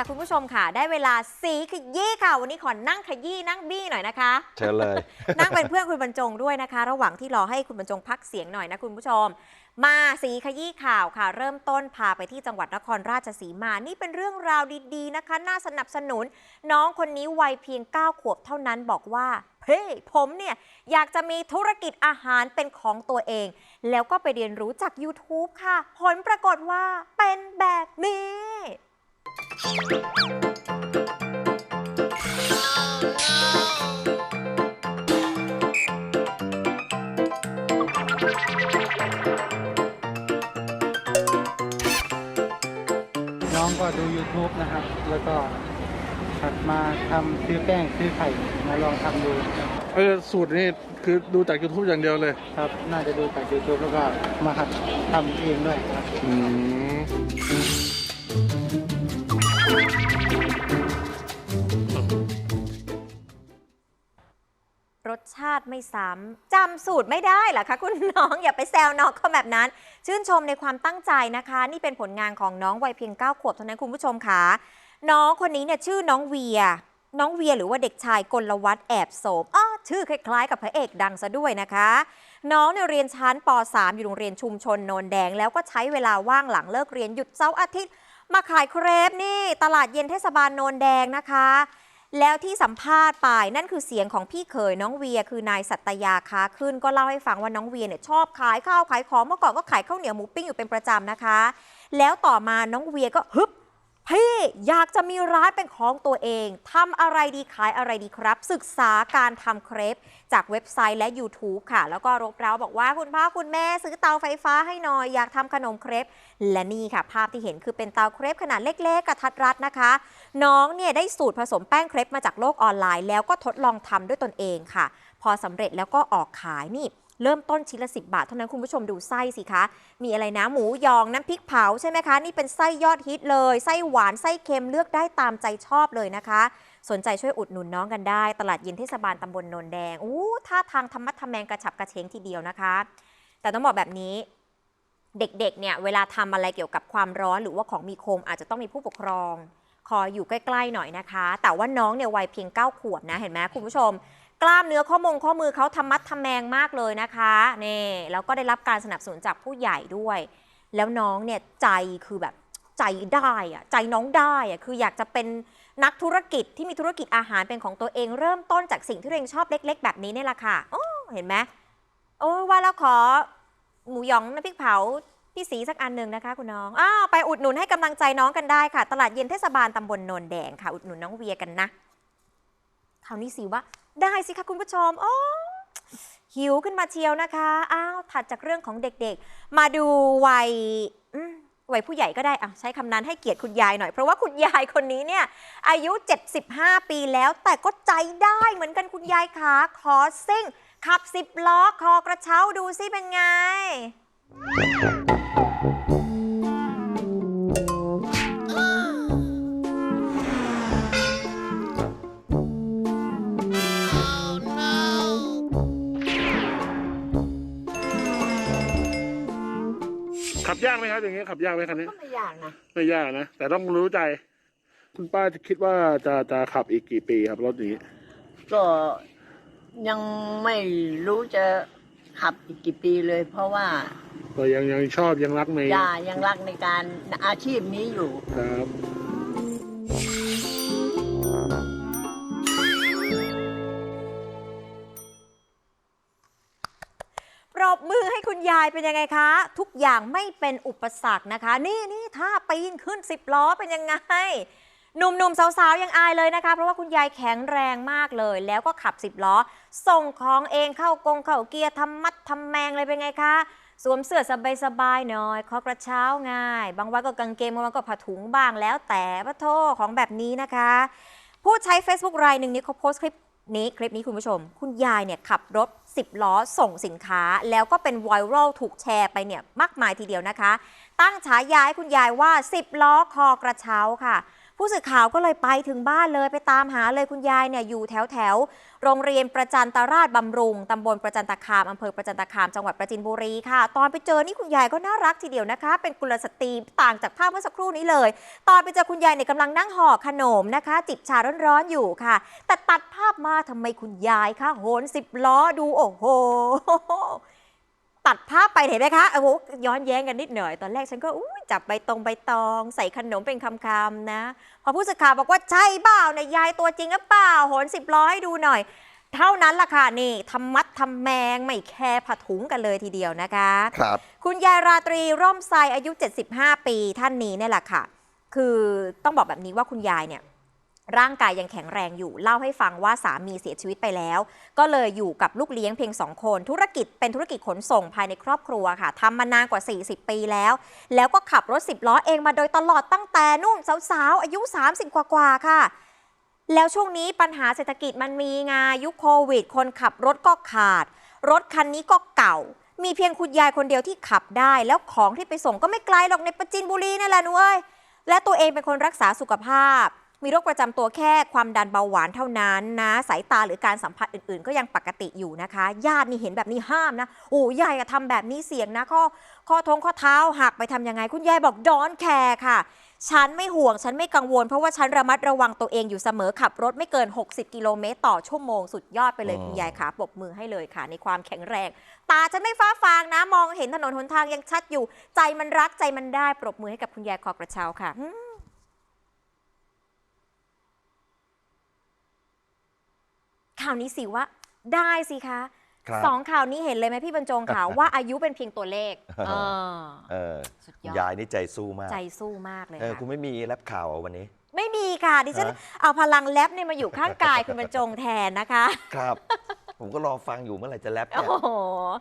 ค่ะคุณผู้ชมค่ะ ได้เวลาสีขยี้ค่ะ วันนี้ขอนั่งขยี้นั่งบี้หน่อยนะคะเชิญเลย นั่งเป็นเพื่อนคุณบรรจงด้วยนะคะ ระหว่างที่รอให้คุณบรรจงพักเสียงหน่อยนะคุณผู้ชม มาสีขยี้ข่าวค่ะ เริ่มต้นพาไปที่จังหวัดนครราชสีมา นี่เป็นเรื่องราวดีๆนะคะ น่าสนับสนุน น้องคนนี้วัยเพียง 9 ขวบเท่านั้นบอกว่าเฮ้ยผมเนี่ยอยากจะมีธุรกิจอาหารเป็นของตัวเอง แล้วก็ไปเรียนรู้จาก YouTube ค่ะ ผลปรากฏว่าเป็นแบบนี้ น้องก็ดู YouTube นะครับ แล้วก็หัดมาทำซื้อแป้งซื้อไข่มาลองทำดูเออสูตรนี่คือดูจาก YouTube อย่างเดียวเลย ครับ น่าจะดูจาก YouTube แล้วก็มาหัดทำเองด้วยครับ อืม ชาติไม่ซ้ำจำสูตรไม่ได้เหรอคะคุณน้องอย่าไปแซวน้องเขาแบบนั้น ชื่นชมในความตั้งใจนะคะ นี่เป็นผลงานของน้องวัยเพียง 9 ขวบเท่านั้นคุณผู้ชมค่ะน้องคนนี้เนี่ยชื่อน้องเวีย น้องเวียหรือว่าเด็กชายกลวัฒน์แอบโสมอ้อชื่อคล้ายๆ กับพระเอกดังซะด้วยนะคะ น้องเนี่ยเรียนชั้นป .3 อยู่โรงเรียนชุมชนโนนแดง แล้วก็ใช้เวลาว่างหลังเลิกเรียนหยุดเสาร์อาทิตย์ มาขายเครปนี่ ตลาดเย็นเทศบาลโนนแดงนะคะ แล้วที่สัมภาษณ์ไปนั่นคือเสียงของพี่เขยน้องเวียคือนายสัตยาค้าขึ้นก็เล่าให้ฟังว่าน้องเวียเนี่ยชอบขายข้าวขายของเมื่อก่อนก็ขายข้าวเหนียวหมูปิ้งอยู่เป็นประจำนะคะ แล้วต่อมาน้องเวียก็ฮึบ พี่อยากจะมีร้านเป็นของตัวเองทำอะไรดีขายอะไรดีครับ ศึกษาการทำเครปจากเว็บไซต์และ YouTube ค่ะ แล้วก็รบเร้าบอกว่าคุณพ่อคุณแม่ซื้อเตาไฟฟ้าให้หน่อยอยากทำขนมเครปและนี่ค่ะ ภาพที่เห็นคือเป็นเตาเครปขนาดเล็ก ๆกระทัดรัดนะคะ น้องเนี่ยได้สูตรผสมแป้งเครปมาจากโลกออนไลน์ แล้วก็ทดลองทำด้วยตนเองค่ะ พอสำเร็จแล้วก็ออกขายนี่ เริ่มต้นชิ้นละ 10 บาท เท่านั้นคุณผู้ชมดูไส้สิคะ มีอะไรนะ หมูยองน้ำพริกเผาใช่ไหมคะ นี่เป็นไส้ยอดฮิตเลย ไส้หวานไส้เค็มเลือกได้ตามใจชอบเลยนะคะ สนใจช่วยอุดหนุนน้องกันได้ ตลาดเย็นเทศบาลตำบลนนแดงอู้ท่าทางธรรมะทำแมงกระฉับกระเฉงทีเดียวนะคะ แต่ต้องบอกแบบนี้เด็กๆ เนี่ย เวลาทำอะไรเกี่ยวกับความร้อนหรือว่าของมีคมอาจจะต้องมีผู้ปกครอง คอยอยู่ใกล้ ๆ หน่อยนะคะ แต่ว่าน้องเนี่ยวัยเพียง 9 ขวบนะ เห็นไหมคุณผู้ชม กล้ามเนื้อข้อมงข้อมือเขาทำมัดทำแมงมากเลยนะคะนี่แล้วก็ได้รับการสนับสนุนจากผู้ใหญ่ด้วย แล้วน้องเนี่ยใจคือแบบใจได้อะใจน้องได้อะคืออยากจะเป็นนักธุรกิจที่มีธุรกิจอาหารเป็นของตัวเอง เริ่มต้นจากสิ่งที่ตัวเองชอบเล็ก ๆ แบบนี้นี่แหละค่ะโอ้เห็นไหมโอ้ว่าแล้วขอหมูหยองน้ำพริกเผาพี่สีสักอันหนึ่งนะคะคุณน้องอ้าวไปอุดหนุนให้กำลังใจน้องกันได้ค่ะ ตลาดเย็นเทศบาลตำบลโนนแดงค่ะ อุดหนุนน้องเวียกันนะคราวนี้สิว่า ได้สิคะคุณผู้ชมโอ้หิวขึ้นมาเชียวนะคะ อ้าว ถัดจากเรื่องของเด็กๆ มาดูวัยวัยผู้ใหญ่ก็ได้อะใช้คำนั้นให้เกียรติคุณยายหน่อย เพราะว่าคุณยายคนนี้เนี่ย อายุ 75 ปีแล้ว แต่ก็ใจได้เหมือนกันคุณยายขาขอซิ่ง ขับสิบล้อ คอกระเช้าดูสิเป็นไง ยากไหมครับอย่างเงี้ยขับยากไหมคันนี้ก็ไม่ยากนะไม่ยากนะแต่ต้องรู้ใจ คุณป้าจะคิดว่าจะจะขับอีกกี่ปีครับรถนี้ ก็ยังไม่รู้จะขับอีกกี่ปีเลย เพราะว่าก็ยังยังชอบยังรักใน ยายังรักในการอาชีพนี้อยู่ ครับ ยายเป็นยังไงคะ ทุกอย่างไม่เป็นอุปสรรคนะคะ นี่นี่ถ้าปีนขึ้น10ล้อเป็นยังไงหนุ่มๆสาวๆยังอายเลยนะคะ เพราะว่าคุณยายแข็งแรงมากเลย แล้วก็ขับ10ล้อ ส่งของเองเข้ากงเข้าเกียร์ทำมัดทำแมงเลยเป็นไงคะสวมเสื้อสบายๆหน่อยคอกระเช้าง่าย บางวันก็กางเกงบางวันก็ผ้าถุงบ้างแล้วแต่พระโทของแบบนี้นะคะ ผู้ใช้ Facebook รายหนึ่งนี้เขาโพสต์คลิปนี้คลิปนี้คุณผู้ชม คุณยายเนี่ยขับรถ 10 ล้อส่งสินค้า แล้วก็เป็นไวรัลถูกแชร์ไปเนี่ยมากมายทีเดียวนะคะ ตั้งฉายาให้คุณยายว่า 10 ล้อคอกระเช้าค่ะ ผู้สื่อข่าวก็เลยไปถึงบ้านเลยไปตามหาเลยคุณยายเนี่ยอยู่แถวแถวโรงเรียนประจันตราชบำรุงตำบลประจันตคามอำเภอประจันตคามจังหวัดประจินบุรีค่ะ ตอนไปเจอนี่คุณยายก็น่ารักทีเดียวนะคะ เป็นกุลสตรีต่างจากภาพเมื่อสักครู่นี้เลย ตอนไปเจอคุณยายเนี่ยกำลังนั่งห่อขนมนะคะ จิบชาร้อนๆอยู่ค่ะ แต่ตัดภาพมาทำไมคุณยายคะโหนสิบล้อดูโอ้โห ภาพไปเห็นไหมคะโอ้โหย้อนแย้งกันนิดหน่อย ตอนแรกฉันก็อุ้ยจับใบตรงใบตอง ใส่ขนมเป็นคำๆนะ พอผู้สื่อข่าวบอกว่าใช่เปล่าเนี่ยยายตัวจริงหรือเปล่าโหนสิบล้อให้ดูหน่อย เท่านั้นล่ะค่ะนี่ทำมัดทำแมงไม่แคร์ผัดถุงกันเลยทีเดียวนะคะครับคุณยายราตรีร่มไทรอายุ 75 ปีท่านนี้เนี่ยแหละค่ะ คือต้องบอกแบบนี้ว่าคุณยายเนี่ย ร่างกายยังแข็งแรงอยู่เล่าให้ฟังว่าสามีเสียชีวิตไปแล้ว ก็เลยอยู่กับลูกเลี้ยงเพียงสองคน ธุรกิจเป็นธุรกิจขนส่งภายในครอบครัวค่ะทำมานานกว่า 40 ปีแล้ว แล้วก็ขับรถ 10 ล้อเองมาโดยตลอดตั้งแต่นู่นสาวๆอายุ 30 กว่าๆค่ะแล้วช่วงนี้ปัญหาเศรษฐกิจมันมีไงายุคโควิด คนขับรถก็ขาด รถคันนี้ก็เก่า มีเพียงคุณยายคนเดียวที่ขับได้ แล้วของที่ไปส่งก็ไม่ไกลหรอกในประจินบุรีนั่นแหละนุ้ยและตัวเองเป็นคนรักษาสุขภาพ มีโรคประจำตัวแค่ความดันเบาหวานเท่านั้นนะ สายตาหรือการสัมผัสอื่นๆ ก็ยังปกติอยู่นะคะ ญาตินี่เห็นแบบนี้ห้ามนะโอ้ยายอะทำแบบนี้เสี่ยงนะข้อข้อทงข้อเท้าหักไปทำยังไง คุณยายบอกดอนแคร์ค่ะ ฉันไม่ห่วงฉันไม่กังวล เพราะว่าฉันระมัดระวังตัวเองอยู่เสมอขับรถไม่เกิน 60 กิโลเมตรต่อชั่วโมงสุดยอดไปเลยอืมคุณยายขาปรบมือให้เลยค่ะ ในความแข็งแรง ตาฉันไม่ฟ้าฟางนะ มองเห็นถนนหนทางยังชัดอยู่ ใจมันรักใจมันได้ปรบมือให้กับคุณยายคอกระเช้าค่ะอืม ข่าวนี้สิว่าได้สิคะครับสองข่าวนี้เห็นเลยไหมพี่บรรจงข่าวว่าอายุเป็นเพียงตัวเลขเออเออสุดยอดยายนี่ใจสู้มากใจสู้มากเลยเออค่ะ คุณไม่มีแรปข่าวเหรอวันนี้ ไม่มีค่ะ ดิฉันฮะ เอาพลังแลบเนี่ยมาอยู่ข้างกายคุณบรรจงแทนนะคะ ครับ ผมก็รอฟังอยู่เมื่อไหร่จะแรปโอ้เนี่ยโห